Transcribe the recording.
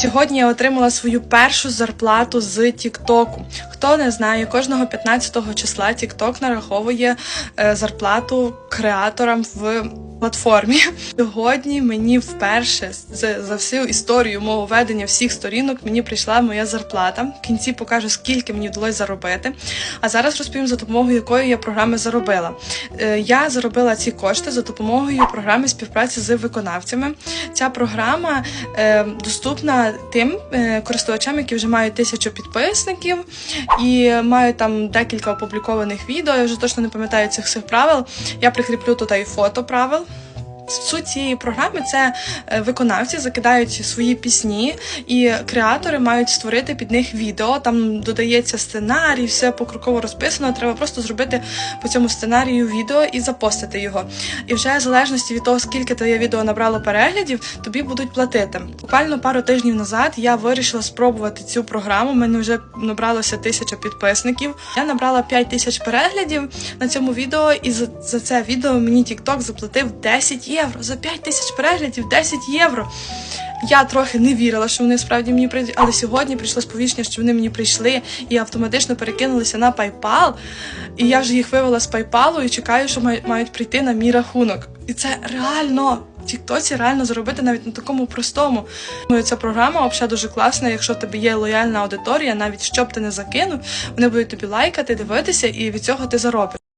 Сьогодні я отримала свою першу зарплату з Тіктоку. Хто не знає, кожного 15 числа Тікток нараховує е, зарплату креаторам в платформі. Сьогодні мені вперше з- за всю історію мого ведення всіх сторінок мені прийшла моя зарплата. В кінці покажу, скільки мені вдалося заробити. А зараз розповім за допомогою якої я програми заробила. Е, Я заробила ці кошти за допомогою програми співпраці з виконавцями. Ця програма е, доступна тим е, користувачам, які вже мають тисячу підписників і мають там декілька опублікованих відео. Я вже точно не пам'ятаю цих всіх правил. Я прикріплю тут і фото правил. Суть цієї програми це е, виконавці закидають свої пісні, і креатори мають створити під них відео. Там додається сценарій, все покроково розписано. Треба просто зробити по цьому сценарію відео і запостити його. І вже в залежності від того, скільки твоє відео набрало переглядів, тобі будуть платити. Буквально пару тижнів назад я вирішила спробувати цю програму. У мене вже набралося тисяча підписників. Я набрала 5 тисяч переглядів на цьому відео, і за, це відео мені TikTok заплатив 10 євро. За 5 тисяч переглядів 10 євро. Я трохи не вірила, що вони справді мені прийдуть, але сьогодні прийшло сповіщення, що вони мені прийшли і автоматично перекинулися на PayPal. І я вже їх вивела з PayPal і чекаю, що мають прийти на мій рахунок. І це реально. В Тіктоці реально заробити навіть на такому простому. Думаю, Ця програма взагалі дуже класна. Якщо в тебе є лояльна аудиторія, навіть що б ти не закинув, вони будуть тобі лайкати, дивитися, і від цього ти заробиш.